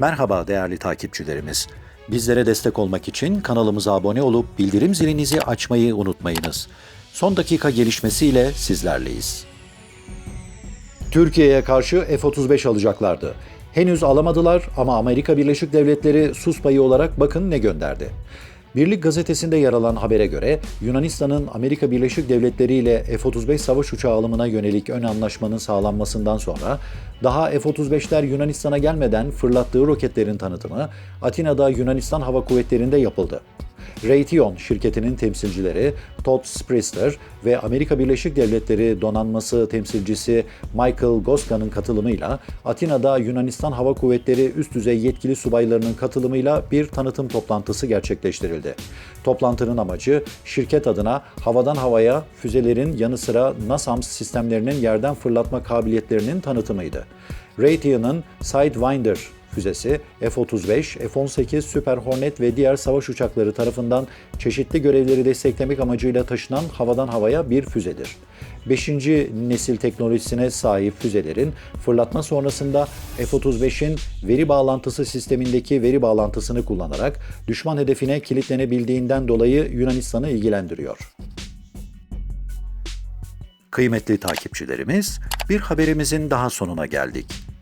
Merhaba değerli takipçilerimiz. Bizlere destek olmak için kanalımıza abone olup bildirim zilinizi açmayı unutmayınız. Son dakika gelişmesiyle sizlerleyiz. Türkiye'ye karşı F-35 alacaklardı. Henüz alamadılar ama Amerika Birleşik Devletleri sus payı olarak bakın ne gönderdi. Birlik gazetesinde yer alan habere göre Yunanistan'ın Amerika Birleşik Devletleri ile F-35 savaş uçağı alımına yönelik ön anlaşmanın sağlanmasından sonra daha F-35'ler Yunanistan'a gelmeden fırlattığı roketlerin tanıtımı Atina'da Yunanistan Hava Kuvvetleri'nde yapıldı. Raytheon şirketinin temsilcileri Todd Sprister ve Amerika Birleşik Devletleri donanması temsilcisi Michael Goska'nın katılımıyla Atina'da Yunanistan Hava Kuvvetleri üst düzey yetkili subaylarının katılımıyla bir tanıtım toplantısı gerçekleştirildi. Toplantının amacı şirket adına havadan havaya füzelerin yanı sıra NASAMS sistemlerinin yerden fırlatma kabiliyetlerinin tanıtımıydı. Raytheon'ın Sidewinder füzesi F-35, F-18 Super Hornet ve diğer savaş uçakları tarafından çeşitli görevleri desteklemek amacıyla taşınan havadan havaya bir füzedir. 5. nesil teknolojisine sahip füzelerin fırlatma sonrasında F-35'in veri bağlantısı sistemindeki veri bağlantısını kullanarak düşman hedefine kilitlenebildiğinden dolayı Yunanistan'ı ilgilendiriyor. Kıymetli takipçilerimiz, bir haberimizin daha sonuna geldik.